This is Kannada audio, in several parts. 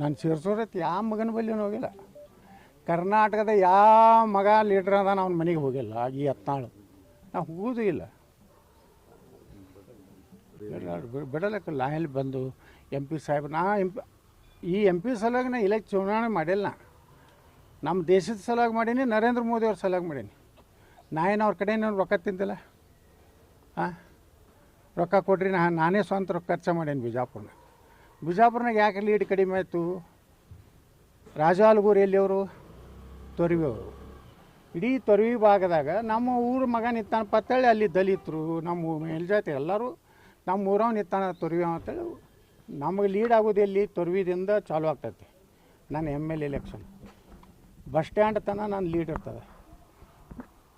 ನಾನು ಸೇರ್ಸೋರತ್ ಯಾವ ಮಗನ ಬಲ್ಲಿನೂ ಹೋಗಿಲ್ಲ. ಕರ್ನಾಟಕದ ಯಾವ ಮಗ ಲೀಡ್ರ್ ಅದ ಅವನ ಮನೆಗೆ ಹೋಗಿಲ್ಲ ಈ ಹತ್ನಾಳು. ನಾವು ಹೋಗೋದು ಇಲ್ಲ. ಬಿಡಲಕ್ಕ ಲಾಯಲ್ಲಿ ಬಂದು ಎಂ ಪಿ ಸಾಹೇಬ್, ನಾ ಎಂ ಪಿ ಈ ಎಂ ಪಿ ಸಲುವಾಗಿ ನಾ ಇಲೆಕ್ ಚುನಾವಣೆ ಮಾಡಿಲ್ಲ ನಮ್ಮ ದೇಶದ ಸಲುವಾಗಿ ಮಾಡೀನಿ, ನರೇಂದ್ರ ಮೋದಿ ಅವ್ರ ಸಲುವಾಗಿ ಮಾಡೀನಿ. ನಾ ಏನು ಅವ್ರ ಕಡೆ ನಾನು ರೊಕ್ಕ ತಿಂದಿಲ್ಲ? ಹಾಂ ರೊಕ್ಕ ಕೊಡ್ರಿ, ನಾ, ನಾನೇ ಸ್ವಂತ ರೊಕ್ಕ ಖರ್ಚು ಮಾಡೀನಿ ಬಿಜಾಪುರ್ನಾಗ ಬಿಜಾಪುರ್ನಾಗ ಯಾಕೆ ಲೀಡ್ ಕಡಿಮೆ ಆಯಿತು? ರಾಜಾಲ್ಗೂರು ಎಲ್ಲಿಯವರು ತೊರವಿ ಅವರು ಇಡೀ ತೊರವಿ ಭಾಗದಾಗ ನಮ್ಮ ಊರ ಮಗ ನಿತ್ತಾನ ಪತ್ತಳ್ಳಿ ಅಲ್ಲಿ ದಲಿತರು, ನಮ್ಮ ಮೇಲ್ಜಾತಿ ಎಲ್ಲರೂ ನಮ್ಮ ಊರವ್ ನಿತ್ತಾನ ತೊರವಿ ಅಂತೇಳಿ ನಮಗೆ ಲೀಡ್ ಆಗೋದು ಎಲ್ಲಿ? ತೊರವಿದಿಂದ ಚಾಲು ಆಗ್ತೈತಿ ನನ್ನ M L election bus stand ತನಕ ನಾನು ಲೀಡ್ ಇರ್ತದೆ.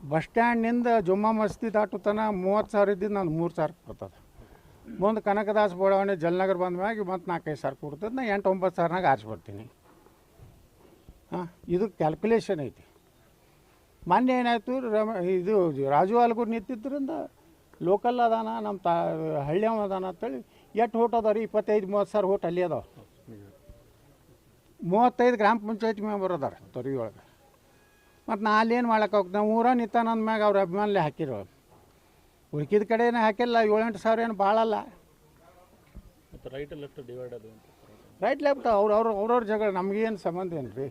ಬಸ್ ಸ್ಟ್ಯಾಂಡ್ನಿಂದ ಜುಮ್ಮಾ ಮಸ್ತಿ ದಾಟು ತನಕ ಮೂವತ್ತು ಸಾವಿರ ಇದ್ದಿದ್ದು ನಾನು ಮೂರು ಸಾವಿರ ಬರ್ತದೆ. ಮುಂದೆ ಕನಕದಾಸ ಬಡಾವಣೆ ಜಲ್ನಗರ್ ಬಂದ ಮ್ಯಾಗ ಮತ್ತು ನಾಲ್ಕೈದು ಸಾವಿರ ಕೊಡ್ತದೆ, ನಾ ಎಂಟು ಒಂಬತ್ತು ಸಾವಿರನಾಗ ಆರಿಸ್ಬಿಡ್ತೀನಿ. ಹಾಂ, ಇದು ಕ್ಯಾಲ್ಕುಲೇಷನ್ ಐತಿ. ಮೊನ್ನೆ ಏನಾಯಿತು, ರಮ, ಇದು ರಾಜು ಆಲ್ಗೂರು ನಿಂತಿದ್ದರಿಂದ ಲೋಕಲ್ ಅದಾನ ನಮ್ಮ ತಾ, ಹಳ್ಳಿಯವ ಅದಾನ ಅಂತೇಳಿ ಎಷ್ಟು ಓಟ್ ಅದಾವ ರೀ ಇಪ್ಪತ್ತೈದು, ಮೂವತ್ತು ಸಾವಿರ ಓಟ್ ಅಲ್ಲಿ ಅದಾವ. ಮೂವತ್ತೈದು ಗ್ರಾಮ ಪಂಚಾಯತ್ ಮೆಂಬರ್ ಅದಾರ ತೊರಿ ಒಳಗೆ ಮತ್ತು ನಾ ಅಲ್ಲೇನು ಮಾಡೋಕ್ಕೆ ನಾವು ಊರ ನಿಂತಾನಂದ ಅಂದ್ಮ್ಯಾಗ ಅವ್ರ ಅಭಿಮಾನಲೆ ಹಾಕಿರೋ ಉಳ್ಕಿದ ಕಡೆ ಏನು ಹಾಕಿಲ್ಲ ಏಳೆಂಟು ಸಾವಿರ ಏನು ಭಾಳಲ್ಲ ಮತ್ತು ರೈಟ್ ಲೆಫ್ಟ್ ಡಿವೈಡ್ ಅದು ಅಂತ. ರೈಟ್ ಲೆಫ್ಟ್ ಅವ್ರು ಅವ್ರ ಅವ್ರವ್ರ ಜಗಳ ನಮಗೇನು ಸಂಬಂಧ ಏನು ರೀ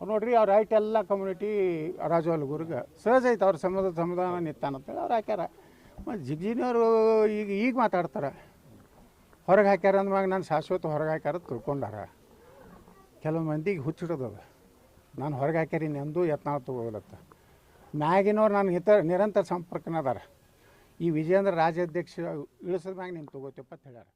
ಅವ್ರು ನೋಡ್ರಿ ಅವ್ರು ರೈಟ್ ಎಲ್ಲ ಕಮ್ಯುನಿಟಿ ರಾಜವಾಲ್ ಅಲ್ಗುರ್ಗೆ ಸಹಜ ಐತೆ ಅವ್ರ ಸಂಬಂಧ ಸಮಾಧಾನ ನಿತ್ತಾನಂತೇಳಿ ಅವ್ರು ಹಾಕ್ಯಾರ. ಮತ್ತು ಜಿಗ್ಜಿನವರು ಈಗ ಈಗ ಮಾತಾಡ್ತಾರೆ. ಹೊರಗೆ ಹಾಕ್ಯಾರ ಅಂದ್ಮ್ಯಾಗ ನಾನು ಶಾಶ್ವತ ಹೊರಗೆ ಹಾಕ್ಯಾರ ತಿಳ್ಕೊಂಡಾರ. ಕೆಲವು ಮಂದಿಗೆ ಹುಚ್ಚಿಡೋದದ ನಾನು ಹೊರಗೆ ಹಾಕ್ಯಾರೀನಿ ನಿಂದು ಯತ್ನ ತಗೋಲತ್ತ ಮ್ಯಾಗಿನವ್ರು ನಾನು ಹಿತ ನಿರಂತರ ಸಂಪರ್ಕನ ಅದಾರ ಈ ವಿಜಯೇಂದ್ರ ರಾಜ್ಯಾಧ್ಯಕ್ಷ ಇಳಿಸಿದ ಮ್ಯಾಗ ನೀನು ತಗೋತೀವಪ್ಪ ಅಂತ ಹೇಳ್ಯಾರ.